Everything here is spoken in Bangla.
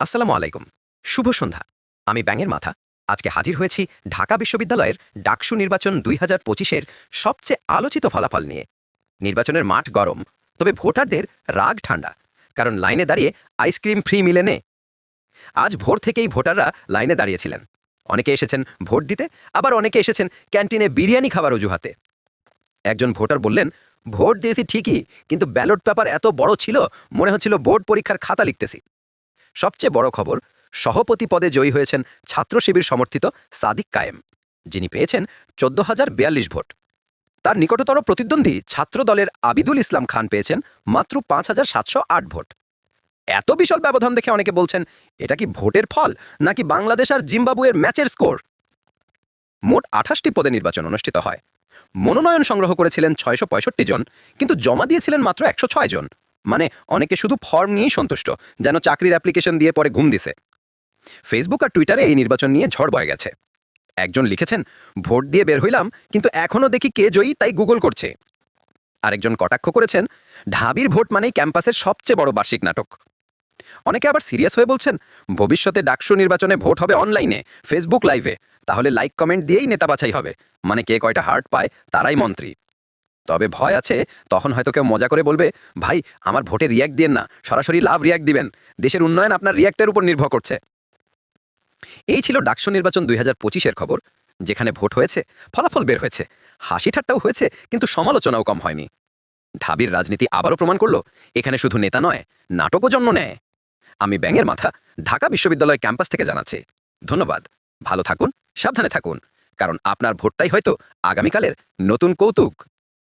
আসসালামু আলাইকুম। শুভ সন্ধ্যা। আমি ব্যাঙের মাথা। আজকে হাজির হয়েছি ঢাকা বিশ্ববিদ্যালয়ের ডাকসু নির্বাচন দুই হাজার পঁচিশের সবচেয়ে আলোচিত ফলাফল নিয়ে। নির্বাচনের মাঠ গরম, তবে ভোটারদের রাগ ঠান্ডা, কারণ লাইনে দাঁড়িয়ে আইসক্রিম ফ্রি মিলে নে। আজ ভোর থেকেই ভোটাররা লাইনে দাঁড়িয়েছিলেন। অনেকে এসেছেন ভোট দিতে, আবার অনেকে এসেছেন ক্যান্টিনে বিরিয়ানি খাবার অজুহাতে। একজন ভোটার বললেন, ভোট দিয়েছি ঠিকই, কিন্তু ব্যালট পেপার এত বড় ছিল, মনে হচ্ছিল বোর্ড পরীক্ষার খাতা লিখতেছি। সবচেয়ে বড় খবর সভাপতি পদে জয়ী হয়েছেন ছাত্র শিবির সমর্থিত সাদিক কায়েম, যিনি পেয়েছেন চোদ্দ হাজার বিয়াল্লিশ ভোট। তার নিকটতর প্রতিদ্বন্দ্বী ছাত্র দলের আবিদুল ইসলাম খান পেয়েছেন মাত্র পাঁচ হাজার সাতশো আট ভোট। এত বিশাল ব্যবধান দেখে অনেকে বলছেন, এটা কি ভোটের ফল, নাকি বাংলাদেশ আর জিম্বাবুয়ের ম্যাচের স্কোর? মোট আঠাশটি পদে নির্বাচন অনুষ্ঠিত হয়। মনোনয়ন সংগ্রহ করেছিলেন ছয়শো পঁয়ষট্টি জন, কিন্তু জমা দিয়েছিলেন মাত্র একশো ছয় জন। মানে অনেকে শুধু ফর্ম নিয়েই সন্তুষ্ট, যেন চাকরির অ্যাপ্লিকেশন দিয়ে পরে ঘুম দিছে। ফেসবুক আর টুইটারে এই নির্বাচন নিয়ে ঝড় বয়ে গেছে। একজন লিখেছেন, ভোট দিয়ে বের হইলাম, কিন্তু এখনও দেখি কে জয়ী তাই গুগল করছে। আরেকজন কটাক্ষ করেছেন, ঢাবির ভোট মানেই ক্যাম্পাসের সবচেয়ে বড় বার্ষিক নাটক। অনেকে আবার সিরিয়াস হয়ে বলছেন, ভবিষ্যতে ডাকসু নির্বাচনে ভোট হবে অনলাইনে ফেসবুক লাইভে তাহলে লাইক কমেন্ট দিয়েই নেতা বাছাই হবে। মানে কে কয়টা হার্ট পায়, তারাই মন্ত্রী। তবে ভয় আছে, তখন হয়তো কেউ মজা করে বলবে, ভাই, আমার ভোটে রিয়াক্ট দিয়েন না, সরাসরি লাভ রিয়াক্ট দিবেন। দেশের উন্নয়ন আপনার রিয়াক্টের উপর নির্ভর করছে। এই ছিল ডাকসু নির্বাচন দুই হাজার পঁচিশের খবর, যেখানে ভোট হয়েছে, ফলাফল বের হয়েছে, হাসি ঠাট্টাও হয়েছে, কিন্তু সমালোচনাও কম হয়নি। ঢাবির রাজনীতি আবারও প্রমাণ করল, এখানে শুধু নেতা নয়, নাটকও জন্ম নেয়। আমি ব্যাঙের মাথা, ঢাকা বিশ্ববিদ্যালয় ক্যাম্পাস থেকে জানাচ্ছি। ধন্যবাদ, ভালো থাকুন, সাবধানে থাকুন, কারণ আপনার ভোটটাই হয়তো আগামীকালের নতুন কৌতুক।